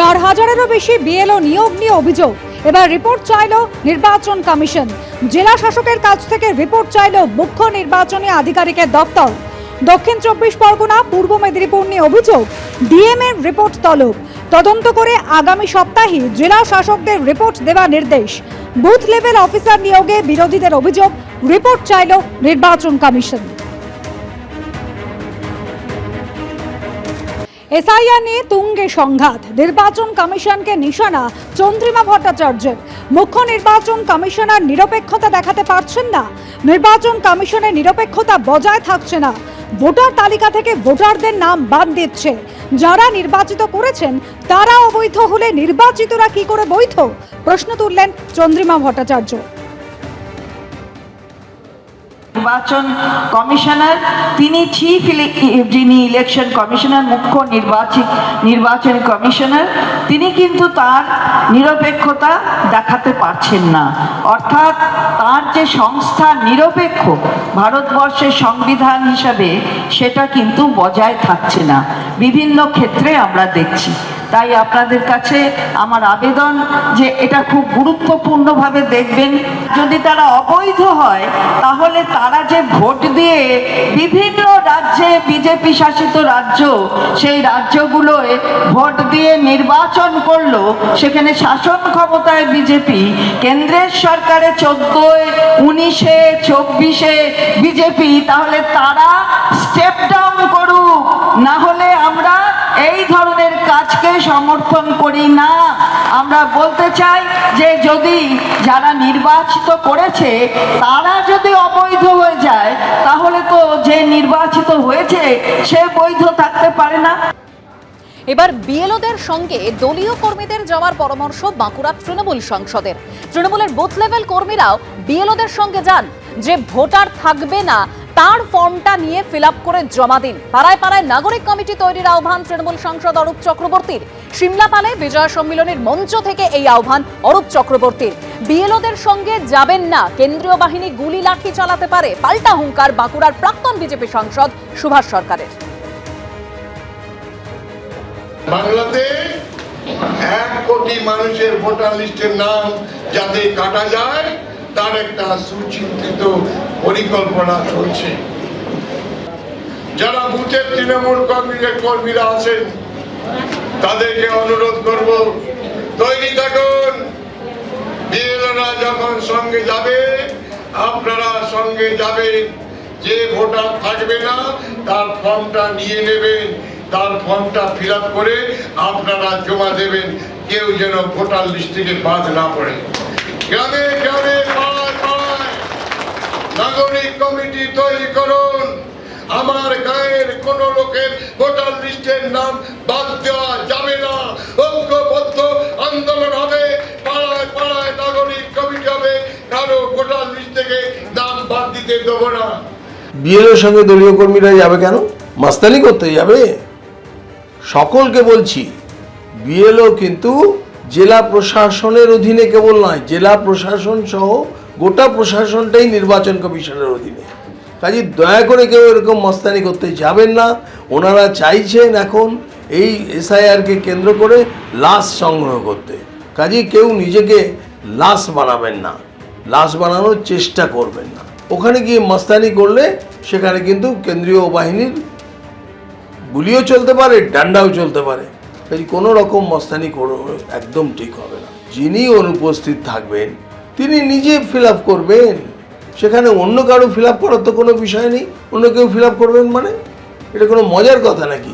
চার হাজারেরও বেশি বিএলও নিয়োগ নিয়ে অভিযোগ। এবার রিপোর্ট চাইল নির্বাচন কমিশন। জেলা শাসকের কাছ থেকে রিপোর্ট চাইল মুখ্য নির্বাচনী আধিকারিকের দপ্তর। দক্ষিণ চব্বিশ পরগনা, পূর্ব মেদিনীপুর নিয়ে অভিযোগ। ডিএম এর রিপোর্ট তলব। তদন্ত করে আগামী সপ্তাহে জেলা শাসকদের রিপোর্ট দেওয়া নির্দেশ। বুথ লেভেল অফিসার নিয়োগে বিরোধীদের অভিযোগ। রিপোর্ট চাইল নির্বাচন কমিশন। এসআইআর নিয়ে তুঙ্গে সংঘাত। নির্বাচন কমিশনকে নিশানা চন্দ্রিমা ভট্টাচার্যের। মুখ্য নির্বাচন কমিশনার নিরপেক্ষতা দেখাতে পারছেন না। নির্বাচন কমিশনের নিরপেক্ষতা বজায় থাকছে না। ভোটার তালিকা থেকে ভোটারদের নাম বাদ দিচ্ছে। যারা নির্বাচিত করেছেন, তারা অবৈধ হলে নির্বাচিতরা কি করে বৈধ? প্রশ্ন তুললেন চন্দ্রিমা ভট্টাচার্য। নির্বাচন কমিশনার, তিনি চিফ যিনি ইলেকশন কমিশনার, মুখ্য নির্বাচিত নির্বাচন কমিশনার, তিনি কিন্তু তার নিরপেক্ষতা দেখাতে পারছেন না। অর্থাৎ তার যে সংস্থা নিরপেক্ষ, ভারতবর্ষের সংবিধান হিসাবে সেটা কিন্তু বজায় থাকছে না। বিভিন্ন ক্ষেত্রে আমরা দেখছি। তাই আপনাদের কাছে আমার আবেদন যে এটা খুব গুরুত্বপূর্ণভাবে দেখবেন। যদি তারা অবৈধ হয়, তাহলে তারা যে ভোট দিয়ে বিভিন্ন রাজ্যে বিজেপি শাসিত রাজ্য, সেই রাজ্যগুলোয় ভোট দিয়ে নির্বাচন করল, সেখানে শাসন ক্ষমতায় বিজেপি, কেন্দ্রের সরকারে চোদ্দোয় উনিশে, চব্বিশে বিজেপি, তাহলে তারা স্টেপ ডাউন করুক, না কাজকে সমর্থন করি না। আমরা বলতে চাই যে যদি যারা নির্বাচিত করেছে, তারা যদি অবৈধ হয়ে যায়, তাহলে তো যে নির্বাচিত হয়েছে, সে বৈধ থাকতে পারে না। এবার বিএলওদের সঙ্গে দলীয় কর্মীদের যাওয়ার পরামর্শ বাঁকুড়া তৃণমূল সংসদের। তৃণমূলের বুথ লেভেল কর্মীরাও বিএলওদের সঙ্গে যান যে ভোটার থাকবে না তার ফর্মটা নিয়ে ফিল করে জমা দিন। পাড়ায় পাড়ায় নাগরিক কমিটি তৈরির আহ্বান তৃণমূল সাংসদ অরূপ চক্রবর্তীর। সিমলাপালে বিজয় সম্মিলনীর মঞ্চ থেকে এই আহ্বান অরূপ চক্রবর্তীর। বিএলওদের সঙ্গে যাবেন না, কেন্দ্রীয় বাহিনী গুলি লাঠি চালাতে পারে, পাল্টা হুঙ্কার বাঁকুড়ার প্রাক্তন বিজেপি সাংসদ সুভাষ সরকারের। বাংলাতে এক কোটি মানুষের ভোটার লিস্টের নাম যাতে কাটা যায় তার একটা সুচিন্তিত পরিকল্পনা চলছে। যারা বুথের তৃণমূল কংগ্রেসের কর্মীরা আছেন, তাদেরকে অনুরোধ করব, তৈরি থাকুন। বিএলরা যখন সঙ্গে যাবে, আপনারা সঙ্গে যাবেন। যে ভোটার থাকবে না, তার ফর্মটা নিয়ে নেবেন। তার ফর্মটা ফিল করে আপনারা জমা দেবেন। কেউ যেন ভোটার লিস্ট থেকে বাদ না পড়ে। গ্রামে গ্রামে নাগরিক কমিটি তৈরি করুন। আমার গায়ের কোন লোকের ভোটার লিস্টের নাম বাদ দেওয়া যাবে না। ঐক্যবদ্ধ আন্দোলন হবে, পাড়ায় পাড়ায় নাগরিক কমিটি হবে, কারও ভোটার লিস্ট থেকে নাম বাদ দিতে দেবো না। বিএলওর সঙ্গে দলীয় কর্মীরা যাবে কেন? মাস্তানি করতে যাবে? সকলকে বলছি, বিএলও কিন্তু জেলা প্রশাসনের অধীনে কেবল নয়, জেলা প্রশাসন সহ গোটা প্রশাসনটাই নির্বাচন কমিশনের অধীনে। কাজে দয়া করে কেউ এরকম মস্তানি করতে যাবেন না। ওনারা চাইছেন এখন এই এসআইআরকে কেন্দ্র করে লাশ সংগ্রহ করতে। কাজে কেউ নিজেকে লাশ বানাবেন না, লাশ বানানোর চেষ্টা করবেন না। ওখানে গিয়ে মস্তানি করলে সেখানে কিন্তু কেন্দ্রীয় বাহিনীর গুলিও চলতে পারে, ডান্ডাও চলতে পারে। এই কোনো রকম মস্তানি একদম ঠিক হবে না। যিনি অনুপস্থিত থাকবেন, তিনি নিজে ফিল আপ করবেন। সেখানে অন্য কারও ফিল আপ করার তো কোনো বিষয় নেই। অন্য কেউ ফিল আপ করবেন মানে? এটা কোনো মজার কথা নাকি?